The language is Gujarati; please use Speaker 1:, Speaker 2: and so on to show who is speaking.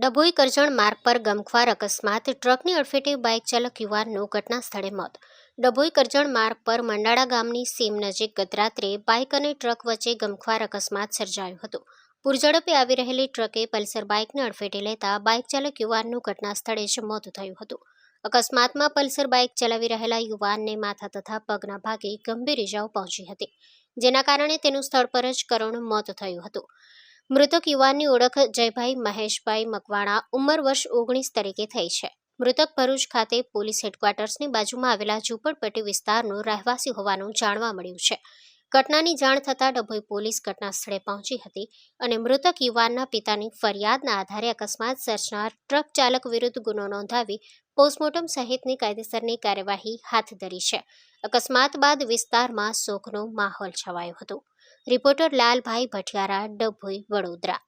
Speaker 1: ડભોઈ કરજણ માર્ગ પર ગમખ્વાર અકસ્માત, ટ્રકની અડફેટે બાઇક ચાલક યુવાનનું ઘટના સ્થળે મોત. ડભોઈ કરજણ માર્ગ પર મંડાળા ગામની સીમ નજીક ગતરાત્રે બાઇક અને ટ્રક વચ્ચે ગમખ્વાર અકસ્માત સર્જાયો હતો. પૂરઝડપે આવી રહેલી ટ્રકે પલ્સર બાઇકને અડફેટે લેતા બાઇક ચાલક યુવાનનું ઘટના સ્થળે જ મોત થયું હતું. અકસ્માતમાં પલ્સર બાઇક ચલાવી રહેલા યુવાનને માથા તથા પગના ભાગે ગંભીર ઇજાઓ પહોંચી હતી, જેના કારણે તેનું સ્થળ પર જ કરુણ મોત થયું હતું. મૃતક યુવાનની ઓળખ જયભાઈ મહેશભાઈ મકવાણા ઉંમર વર્ષ ઓગણીસ તરીકે થઈ છે. મૃતક ભરૂચ ખાતે પોલીસ હેડક્વાર્ટર્સની બાજુમાં આવેલા ઝૂંપડપટ્ટી વિસ્તારનો રહેવાસી હોવાનું જાણવા મળ્યું છે. ઘટનાની જાણ થતાં ડભોઈ પોલીસ ઘટના સ્થળે પહોંચી હતી અને મૃતક યુવાનના પિતાની ફરિયાદના આધારે અકસ્માત સર્જનાર ટ્રક ચાલક વિરુદ્ધ ગુનો નોંધાવી પોસ્ટમોર્ટમ સહિતની કાયદેસરની કાર્યવાહી હાથ ધરી છે. અકસ્માત બાદ વિસ્તારમાં શોકનો માહોલ છવાયો હતો. રિપોર્ટર લાલભાઈ ભટિયારા ડભોઈ વડોદરા.